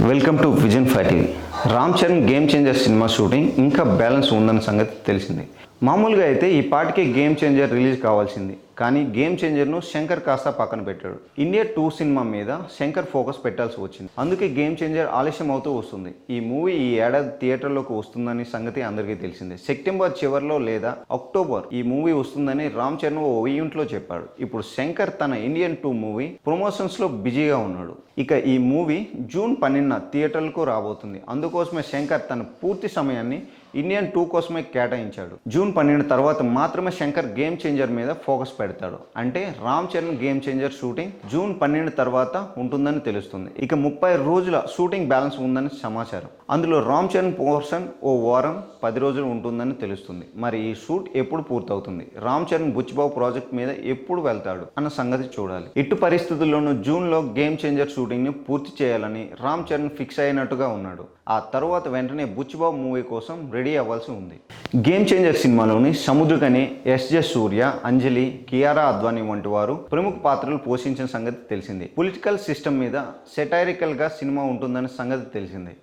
welcome to vision five TV Ram Charan game changer cinema shooting ఇంకా balance ఉందన్న సంగతి తెలిసింది. మామూలుగా అయితే ఈ పాటికే గేమ్ చేంజర్ రిలీజ్ కావాల్సింది. కానీ గేమ్ చేంజర్ను శంకర్ కాస్త పక్కన పెట్టాడు. ఇండియా టూ సినిమా మీద శంకర్ ఫోకస్ పెట్టాల్సి వచ్చింది. అందుకే గేమ్ చేంజర్ ఆలస్యం అవుతూ వస్తుంది. ఈ మూవీ ఈ ఏడాది థియేటర్లోకి వస్తుందని సంగతి అందరికీ తెలిసిందే. సెప్టెంబర్ చివరిలో లేదా అక్టోబర్ ఈ మూవీ వస్తుందని రామ్ చరణ్ ఓ ఈవెంట్లో చెప్పాడు. ఇప్పుడు శంకర్ తన ఇండియన్ టూ మూవీ ప్రమోషన్స్లో బిజీగా ఉన్నాడు. ఇక ఈ మూవీ జూన్ పన్నెండున థియేటర్లకు రాబోతుంది. అందుకు అందుకోసమే శంకర్ తన పూర్తి సమయాన్ని ఇండియన్ టూ కోసమే కేటాయించాడు. జూన్ పన్నెండు తర్వాత మాత్రమే శంకర్ గేమ్ చేంజర్ మీద ఫోకస్ పెడతాడు. అంటే Ram Charan game changer shooting June పన్నెండు తర్వాత ఉంటుందని తెలుస్తుంది. ఇక ముప్పై రోజుల షూటింగ్ బ్యాలెన్స్ ఉందని సమాచారం. అందులో రామ్ చరణ్ పోర్షన్ ఓ వారం పది రోజులు ఉంటుందని తెలుస్తుంది. మరి ఈ షూట్ ఎప్పుడు పూర్తవుతుంది? రామ్ చరణ్ బుచ్చిబాబు ప్రాజెక్ట్ మీద ఎప్పుడు వెళ్తాడు? అన్న సంగతి చూడాలి. ఇటు పరిస్థితుల్లోనూ జూన్లో గేమ్ చేంజర్ షూటింగ్ని పూర్తి చేయాలని రామ్ చరణ్ ఫిక్స్ అయినట్టుగా ఉన్నాడు. ఆ తర్వాత వెంటనే బుచ్చిబాబు మూవీ కోసం రెడీ అవ్వాల్సి ఉంది. గేమ్ చేంజర్ సినిమాలోని సముద్రకని ఎస్ జె సూర్య అంజలి కియారా అద్వానీ వంటి వారు ప్రముఖ పాత్రలు పోషించిన సంగతి తెలిసింది. పొలిటికల్ సిస్టమ్ మీద సెటైరికల్గా సినిమా ఉంటుందనే సంగతి తెలిసింది.